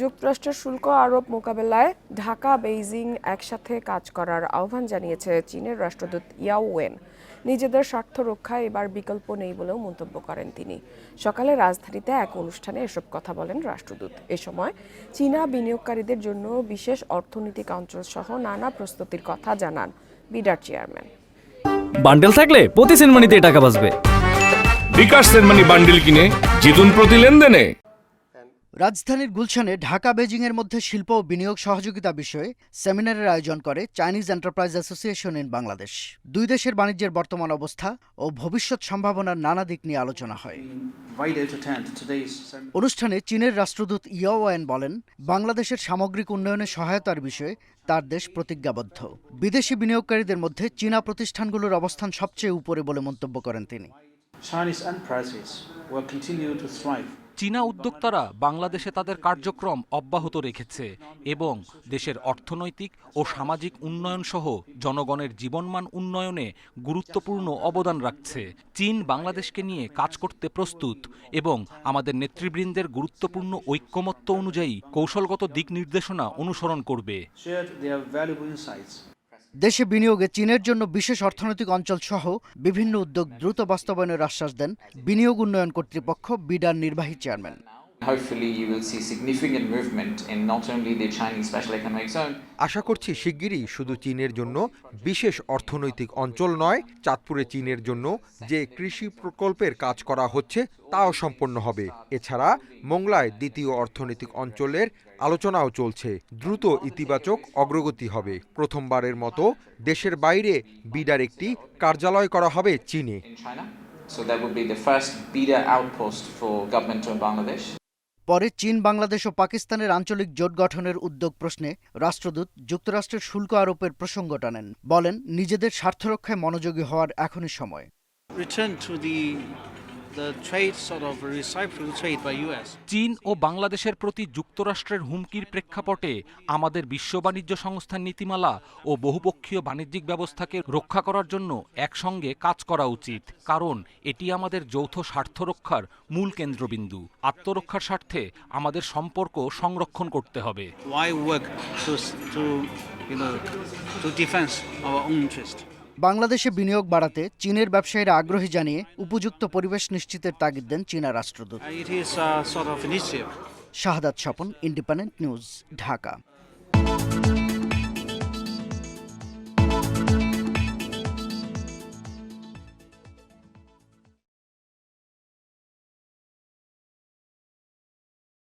যুক্তরাষ্ট্রের শুল্ক আরোপ মোকাবেলায় ঢাকা বেইজিং একসাথে কাজ করার আহ্বান জানিয়েছে চীনের রাষ্ট্রদূত ইয়াওয়েন নিজেদের স্বার্থ রক্ষায় এবার বিকল্প নেই বলেও মন্তব্য করেন তিনি। সকালে রাজধানীতে এক অনুষ্ঠানে এসব কথা বলেন রাষ্ট্রদূত। এ সময় চীনা বিনিয়োগকারীদের জন্য বিশেষ অর্থনৈতিক অঞ্চল সহ নানা প্রস্তুতির কথা জানান বিডার চেয়ারম্যান। বান্ডেল থাকলে প্রতি সেনমানিতে টাকা বাঁচবে। বিকাশ সেনমানি বান্ডিল কিনে জিতুন প্রতি লেনদেনে। রাজধানীর গুলশানে ঢাকা বেজিংয়ের মধ্যে শিল্প ও বিনিয়োগ সহযোগিতা বিষয়ে সেমিনারের আয়োজন করে Chinese enterprise association in Bangladesh দুই দেশের বাণিজ্যের বর্তমান অবস্থা ও ভবিষ্যৎ সম্ভাবনার নানা দিক নিয়ে আলোচনা হয়. অনুষ্ঠানে চীনের রাষ্ট্রদূত ইয়াওয়ান বলেন, বাংলাদেশের সামগ্রিক উন্নয়নে সহায়তার বিষয়ে তার দেশ প্রতিজ্ঞাবদ্ধ বিদেশি বিনিয়োগকারীদের মধ্যে চীনা প্রতিষ্ঠানগুলোর অবস্থান সবচেয়ে উপরে বলে মন্তব্য করেন তিনি Chinese enterprises will continue to thrive. চীনা উদ্যোক্তারা বাংলাদেশে তাদের কার্যক্রম অব্যাহত রেখেছে এবং দেশের অর্থনৈতিক ও সামাজিক উন্নয়ন সহ জনগণের জীবনমান উন্নয়নে গুরুত্বপূর্ণ অবদান রাখছে। চীন বাংলাদেশকে নিয়ে কাজ করতে প্রস্তুত এবং আমাদের নেতৃবৃন্দের গুরুত্বপূর্ণ ঐক্যমত্য অনুযায়ী কৌশলগত দিক নির্দেশনা অনুসরণ করবে। দেশে বিনিয়োগে চীনের জন্য বিশেষ অর্থনৈতিক অঞ্চল সহ বিভিন্ন উদ্যোগ দ্রুত বাস্তবায়নের আশ্বাস দেন বিনিয়োগ উন্নয়ন কর্তৃপক্ষ বিডার নির্বাহী chairman. Hopefully, you will see significant movement in not only the Chinese Special Economic Zone, আশা করছি শিগগিরই শুধু চীনের জন্য বিশেষ অর্থনৈতিক অঞ্চল নয় চাঁদপুরে চীনের জন্য যে কৃষি প্রকল্পের কাজ করা হচ্ছে তাও সম্পন্ন হবে এছাড়া মোংলায় দ্বিতীয় অর্থনৈতিক অঞ্চলের আলোচনাও চলছে দ্রুত ইতিবাচক অগ্রগতি হবে প্রথমবারের মতো দেশের বাইরে বিডার একটি কার্যালয় করা হবে চীনে. So that would be the first beta outpost for government in Bangladesh. পরে চীন, বাংলাদেশ ও পাকিস্তানের আঞ্চলিক জোট গঠনের উদ্যোগ প্রশ্নে রাষ্ট্রদূত যুক্তরাষ্ট্রের শুল্ক আরোপের প্রসঙ্গ টানেন। বলেন, নিজেদের স্বার্থ রক্ষায় মনোযোগী হওয়ার এখনই সময়। চীন ও বাংলাদেশের প্রতি যুক্তরাষ্ট্রের হুমকির প্রেক্ষাপটে আমাদের বিশ্ব বাণিজ্য সংস্থার নীতিমালা ও বহুপক্ষীয় বাণিজ্যিক ব্যবস্থাকে রক্ষা করার জন্য একসঙ্গে কাজ করা উচিত কারণ এটি আমাদের যৌথ স্বার্থ রক্ষার মূল কেন্দ্রবিন্দু। আত্মরক্ষার স্বার্থে আমাদের সম্পর্ক সংরক্ষণ করতে হবে। বাংলাদেশে বিনিয়োগ বাড়াতে চীনের ব্যবসায়ীরা আগ্রহী জানিয়ে উপযুক্ত পরিবেশ নিশ্চিতের তাগিদ দেন চীনা রাষ্ট্রদূত Uh, initiative. Shahadat Swapan independent news Dhaka